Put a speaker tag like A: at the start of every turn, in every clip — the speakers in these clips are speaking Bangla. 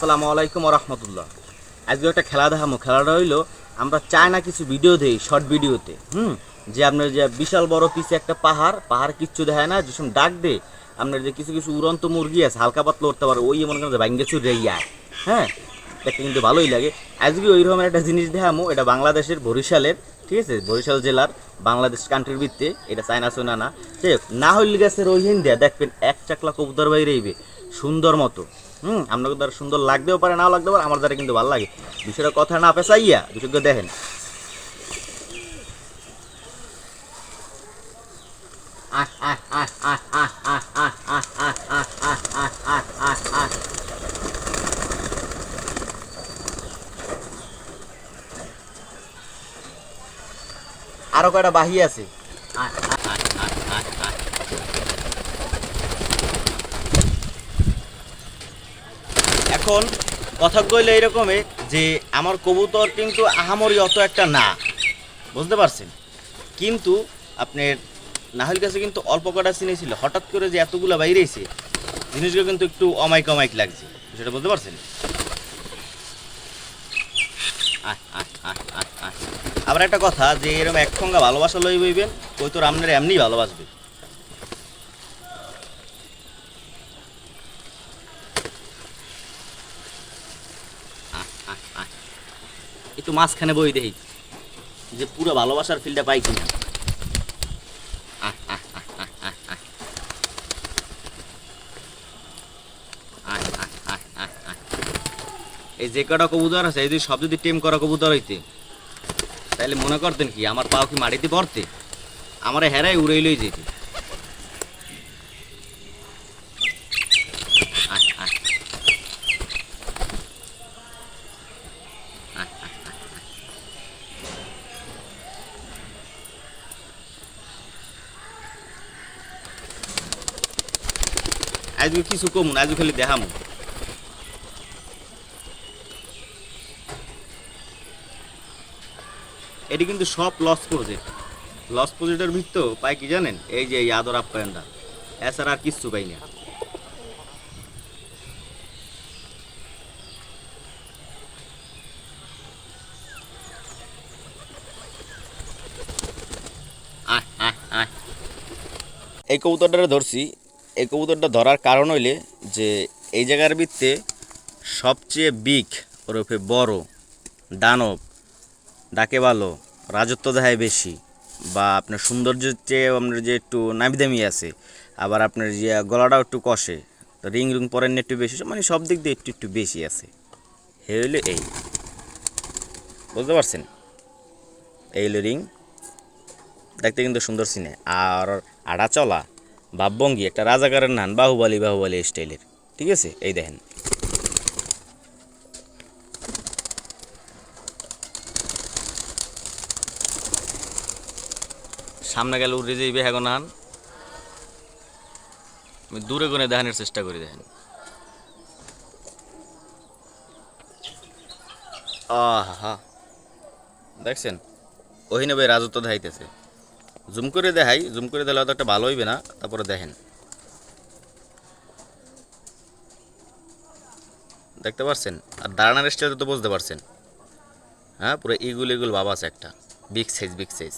A: আসসালামু আলাইকুম রহমতুল্লাহ। আজকে একটা খেলা দেখামো খেলাটা হইল, আমরা চাই না কিছু ভিডিও দেই শর্ট ভিডিওতে হুম? যে আপনার যে বিশাল বড় পিছে একটা পাহাড় পাহাড় কিচ্ছু দেখায় না, যেসব ডাক দে আপনার যে কিছু কিছু উড়ন্ত মুরগি আছে, হালকা পাতলা উঠতে পারে, ওই মনে করেন ভাঙ্গে চুরে যায় হ্যাঁ? দেখতে কিন্তু ভালোই লাগে। আজকে ওই রকমের একটা জিনিস দেখামো এটা বাংলাদেশের বরিশালের, ঠিক আছে? বরিশাল জেলার বাংলাদেশ কান্ট্রির ভিত্তে এটা চায়না সোনা না। সে না হইল গেছে রোহিন দিয়া দেখবেন এক চাকলা কবুতর বাইরে সুন্দর মতো। হুম আপনাকে দ্বারা সুন্দর লাগতেও পারে নাও লাগতে পারে আমার দ্বারা কিন্তু ভালো লাগে বিষয়টা কথা না পেশাইয়া বিশুদ্ধ দেখেন আরও কয়টা বাহি আছে এখন কথা কইলে এইরকমই যে আমার কবুতর কিন্তু আহামরি অত একটা না। বুঝতে পারছেন? কিন্তু আপনার নাহল কাছে কিন্তু অল্প কটা চিনেছিল হঠাৎ করে যে এতগুলো বাইরেছে জিনিসগুলো কিন্তু একটু অমাইক অমাইক লাগছে। সেটা বুঝতে পারছেন। আবার একটা কথা, যে এরকম এক সঙ্গে ভালোবাসা লই বইবেন ওই তোর আপনার এমনি ভালোবাসবে। একটু মাঝখানে বই দেই, যে পুরো ভালোবাসার ফিলটা পাই কিনা। এই যে কটা কবুতর আছে, এই যদি সব যদি টেম করা কবুতর হইতে তাহলে মনে করতেন কি, আমার পাও কি মাটিতে পড়তে? আমার হেরাই উড়াই লই যেতে আহ, আহ। আজকে কিছু কমুন আজকে খালি দেখামু। এটি কিন্তু সব লস প্রজেক্ট লস প্রজেক্টের ভিত্ত পাই কি জানেন? এই যে এই আদর আপ্যায়নটা। এছাড়া আর কিচ্ছু পাই না। এই কবুতরটা ধরছি। এই কবুতরটা ধরার কারণ হইলে যে এই জায়গার ভিত্তে সবচেয়ে বিগ ওরফে বড়, দানব, ডাকে ভালো, রাজত্ব দেখায় বেশি, বা আপনার সৌন্দর্যের চেয়ে আপনার যে একটু নামিদামি আছে, আবার আপনার যে গলাটাও একটু কষে, রিং রিং পরেন একটু বেশি মানে সব দিক দিয়ে একটু একটু বেশি আছে। হে হইলে এই। বুঝতে পারছেন? এই হইল রিং। দেখতে কিন্তু সুন্দর সিনে। আর আড়া চলা ভাবভঙ্গি একটা রাজাকারের নান, বাহুবালি বাহুবালি স্টাইলের। ঠিক আছে? এই দেখেন। সামনে গেলে উড়ে যাইবে এখন আন আমি দূরে করে দেখানোর চেষ্টা করি, দেখেন। আহা। দেখছেন? ওহিনে ভাই রাজত্ব দেখাইতেছে। জুম করে দেখাই, জুম করে দিলে হয়তো একটা ভালো হইবে না, তারপরে দেখেন। দেখতে পাচ্ছেন আর দাঁড়ানোর স্টাইল তো বুঝতে পারছেন। হ্যাঁ পুরো ইগুল ইগুল বাবা আছে একটা। বিগ সাইজ বিগ সাইজ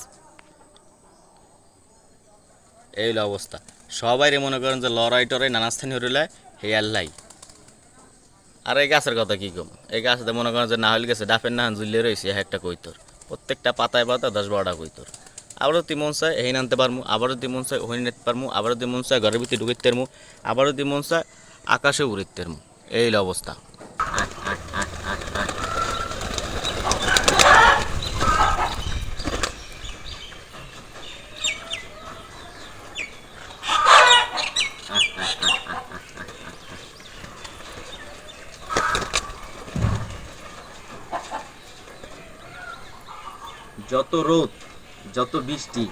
A: এই হলো অবস্থা। সবাই মনে করেন যে লড়াই টরাই নানা স্থানীয় রইলে হে আল্লাই আর এই গাছের কথা কি কম? এই গাছতে মনে করেন যে না হলে গেছে, ডাফের না ঝুলিয়ে রয়েছে, এক একটা কৈতর। প্রত্যেকটা পাতায় পাতা দশ বারোটা কৈতর। আবারও তিমনসায় হেন আনতে পারমু, আবারও তিমনসায় ওহিন নিতে পারমু, আবারও তিমনসায় ঘরের ভিতরে ঢুকিতে পারমু, আবারও তিমনসায় আকাশে উড়িতে পারমু। এই অবস্থা। যত রোদ যত বৃষ্টি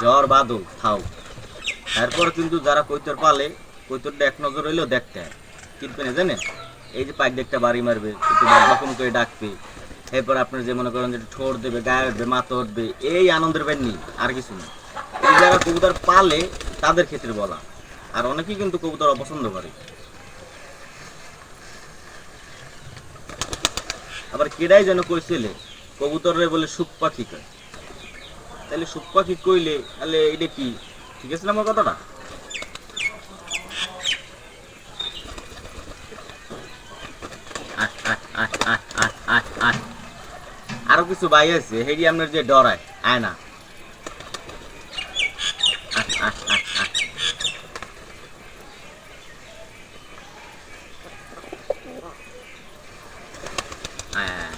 A: জ্বর বাদল থাও তারপর কিন্তু যারা কৈতর পালে, কৈতরটা এক নজর হইলেও দেখতে কিনবে না, জানেন? এই যে পাইক একটা বাড়ি মারবে একটু রকম করে ডাকবে, এরপর আপনার যে মনে করেন যে ঠোঁট দেবে, গায়ে উঠবে মাথা উঠবে, এই আনন্দের বেননি আর কিছু না। এই যারা কবুতর পালে, তাদের ক্ষেত্রে বলা। আর অনেকেই কিন্তু কবুতর অপছন্দ করে। আবার কেডাই যেন কইছিলে কবুতরে বলে সুখ পাখি কয়। তাহলে সুখ পাখি কইলে? তাহলে এটা কি? ঠিক আছে আমার কথাটা। আরও কিছু বাই আছে, হেডি আপনার যে ডরায়, আয় না আহ, আহ, আহ, আহ। আয়, আয়, আয়।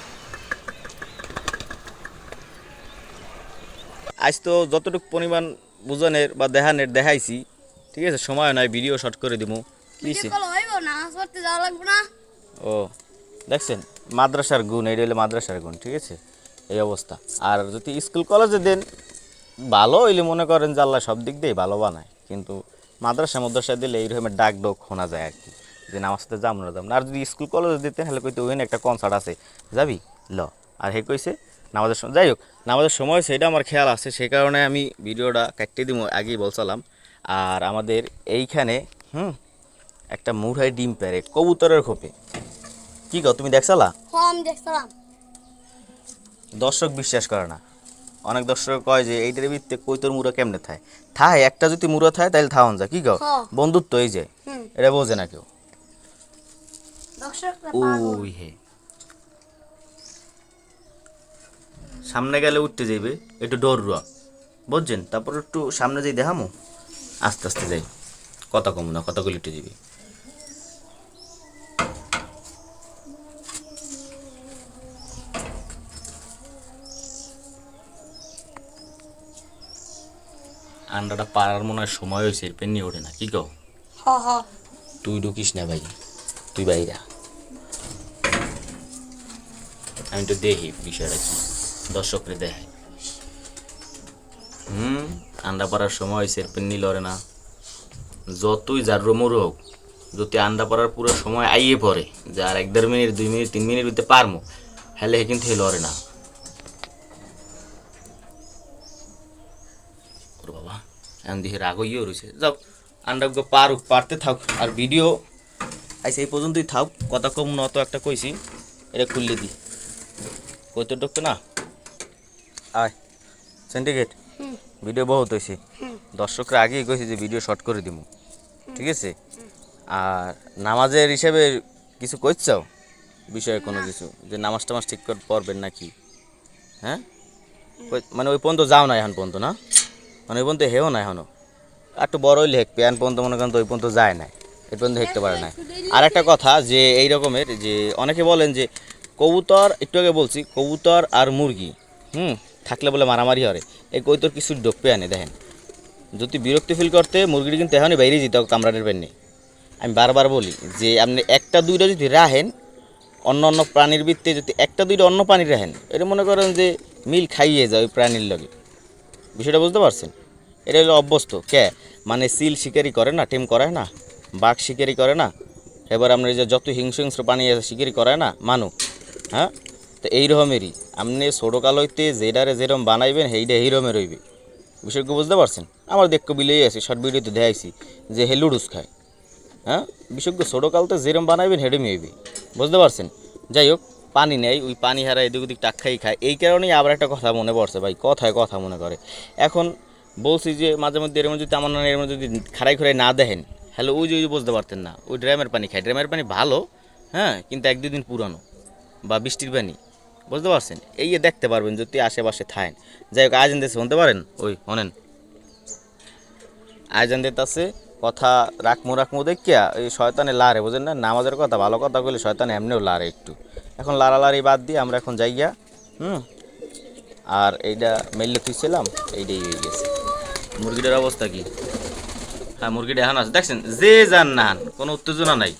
A: আজ তো যতটুকু পরিমাণ বুঝনের বা দেহানের দেখাইছি ঠিক আছে সময় নয় ভিডিও শর্ট করে দিব ও দেখছেন মাদ্রাসার গুণ এটা হলো মাদ্রাসার গুণ ঠিক আছে এই অবস্থা। আর যদি স্কুল কলেজে দেন ভালো হইলে মনে করেন যে আল্লাহ সব দিক দিয়ে ভালো বানায়। কিন্তু মাদ্রাসা মাদ্রাসায় দিলে এইরকমের ডাক ডোক শোনা যায় আর কি যে নামাজ সাথে যাম না যাম না। আর যদি স্কুল কলেজে দিতেন তাহলে কইতে ওইখানে একটা কনসার্ট আছে। যাবি? ল। আর হে কইছে নামাজের সময় যাই হোক নামাজের সময় সেটা আমার খেয়াল আছে সেই কারণে আমি ভিডিওটা কাটতে দিব আগেই বলছিলাম। আর আমাদের এইখানে হুম একটা মুড়াই ডিম প্যারে কবুতরের খোপে। কি গো তুমি দেখছালা?
B: দেখছিলাম।
A: দর্শক বিশ্বাস করে না। অনেক দর্শক কয় যে এইটার ভিত্তে কৈতর মুড়া কেমনে থায়? থায় একটা যদি মুড়া থায় তাহলে থাউন যায় কি গো?
B: হ্যাঁ।
A: বন্ধুত্ব এই যে এটা বোঝে না কেউ।
B: দর্শকরা পাগল।
A: ওই হে। সামনে গেলে উঠতে যাইবে একটু ডর রুয়া। বুঝছেন? তারপর একটু সামনে যাই দেখামো আস্তে আস্তে যাই। কথা কম না কথা উঠে যাবি আন্ডাটা পাড়ার মনে হয় সময় হয়েছে এরপর নিয়ে ওঠে না। কি
B: হ।
A: তুই ঢুকিস না ভাই তুই বাইরা। আমি তো দেখি বিষয়টা কি। দর্শকরে দেখাই হুম, আন্ডা পাড়ার সময় নিল রে না। যতই যার রোমর হোক, যদি আন্ডা পাড়ার পুরো সময় আইয়ে পড়ে, যে আর এক দেড় মিনিট, দুই মিনিট, তিন মিনিট ভিতরে পারমো হেলে কিন্তু হে লড়ে না। বাবা, এখন দিকে রাগ ইয়ে রয়েছে যাও আন্ডাগুলো পারুক পারতে থাক, আর ভিডিও আইসে এই পর্যন্তই থাক। কথা কম নত একটা কইছি, এটা খুললে দি। কইতে ঢুকতো না। আয় সিন্ডিকেট ভিডিও বহুত হয়েছে দর্শকরা আগেই কইছে যে ভিডিও শর্ট করে দিব ঠিক আছে? আর নামাজের হিসেবে কিছু কইছাও? বিষয়ে কোনো কিছু? যে নামাজ টামাজ ঠিক করে পড়বেন নাকি? হ্যাঁ? মানে ওই পর্যন্ত যাও না এখন পর্যন্ত না? মানে ওই পর্যন্ত হেও না এখনও আর একটু বড় হইলে হেঁকবে এখন পর্যন্ত মনে করেন তো ওই পর্যন্ত যায় না। এই পর্যন্ত হেঁকতে পারে না। আর একটা কথা যে এই রকমের যে অনেকে বলেন যে কবুতর একটু আগে বলছি কবুতর আর মুরগি হুম? থাকলে বলে মারামারি হয় এই কবুতর কিছু ডোকপে আনে, দেখেন। যদি বিরক্তি ফিল করতে, মুরগিটি কিন্তু এখনই বাইরে যেতে হবে কামড়ানোর পেননি। আমি বারবার বলি যে, আপনি একটা দুইটা যদি রাহেন অন্য অন্য প্রাণীর বৃত্তে যদি একটা দুইটা অন্য প্রাণী রাখেন, এটা মনে করেন যে মিল খাইয়ে যায় ওই প্রাণীর লগে। বিষয়টা বুঝতে পারছেন? এটা হলো অভ্যস্ত। কে? মানে সিল শিকারি করে না, টেম করে না, বাঘ শিকারি করে না, এবার আপনার যে যত হিংস্র হিংস্র প্রাণী আছে শিকারি করে না, মানু হ্যাঁ? তো এই রকমেরই আপনি ছোটোকাল হইতে যেটারে যেরকম বানাইবেন, সেইটা এই রকমের রইবে বিষয়টা বুঝতে পারছেন? আমার দেখতে বিলেই আছে শর্ট ভিডিওতে দেখাইছি যে হে লুডুস খায়। হ্যাঁ? বিশেষজ্ঞ ছোটোকালতে যেরম বানাইবেন হেডেমই হইবে। বুঝতে পারছেন? যাই হোক পানি নেয় ওই পানি হারা এদিক ওদিক টাক্কাই খায়। এই কারণেই আবার একটা কথা মনে পড়ছে ভাই, কথায় কথা মনে করে। এখন বলছি যে মাঝে মধ্যে এর মধ্যে যদি আমার এর মধ্যে যদি খাড়াই খড়াই না দেখেন হ্যালো ওই যে ওই বুঝতে পারতেন না। ওই ড্রামের পানি খায়। ড্রামের পানি ভালো হ্যাঁ? কিন্তু এক দুদিন পুরানো বা বৃষ্টির পানি। বুঝতে পারছেন? এই দেখতে পারবেন যদি আশেপাশে থাকেন। যাই হোক আজ দেশে শুনতে পারেন? ওই, শোনেন। আয়োজন দিতেছে, কথা রাখমু রাখমু, দেখিয়া ওই শয়তানে লারে, বুঝেন না? নামাজের কথা, ভালো কথা বলে শয়তান এমনিও লারে একটু। এখন লাড়ালাড়ি বাদ দিয়ে আমরা এখন যাই গিয়া হুম? আর এইটা মেললে তুইছিলাম এইটাই হয়ে গেছে। মুরগিটার অবস্থা কি? হ্যাঁ মুরগিটা এখন আছে। দেখছেন? যে যান না কোনো উত্তেজনা নাই।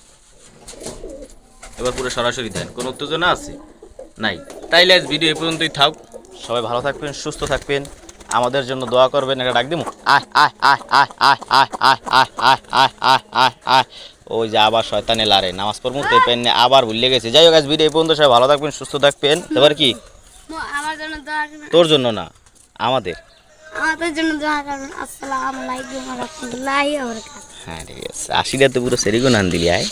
A: এবার পুরো সরাসরি দেন, কোনো উত্তেজনা আছে? নাই তাইলে আজ ভিডিও এই পর্যন্তই থাক সবাই ভালো থাকবেন সুস্থ থাকবেন আমাদের জন্য দোয়া করবেন একটা ডাক দিমু আয় আয় আয় আয় আয় আয় আয় আয় আয় আয় আয় আয় আয় ওই যে আবার শয়তানে লারে নামাজ পড়মু তে পেন আবার ভুলে গেছে যাই হোক আজ ভিডিও এই পর্যন্ত সবাই ভালো থাকবেন সুস্থ থাকবেন এবার কি
B: আমার জন্য দোয়া করবেন
A: তোর জন্য না আমাদের
B: আমাদের জন্য দোয়া করবেন আসসালামু আলাইকুম ওয়া রাহমাতুল্লাহি ওয়া বারাকাতুহু
A: হ্যাঁ ঠিক আছে আশিটা তো পুরো সেরিগো নান দিলি আয়